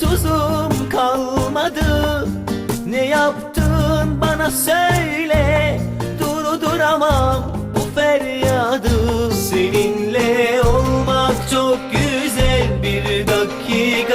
tuzum kalmadı. Ne yaptın bana söyle. Durduramam bu feryadı. Seninle olmak çok güzel. Bir dakika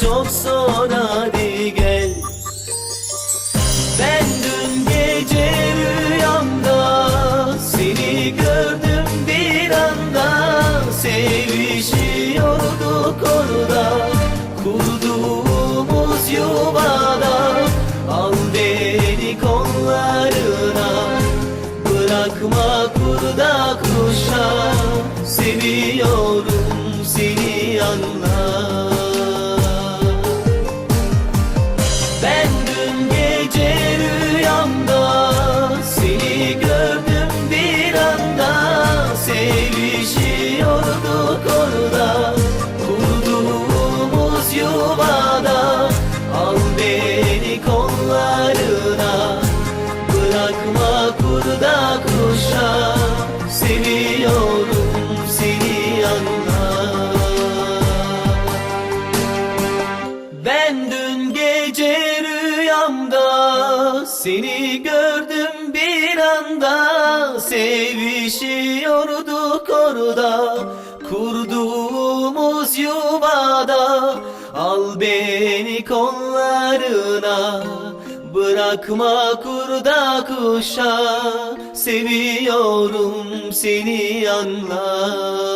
çok zor hadi gel. Ben dün gece rüyamda seni gördüm bir anda. Seni gördüm bir anda Sevişiyorduk orada. Kurduğumuz yuvada Al beni kollarına. Bırakma kurda kuşa Seviyorum seni anla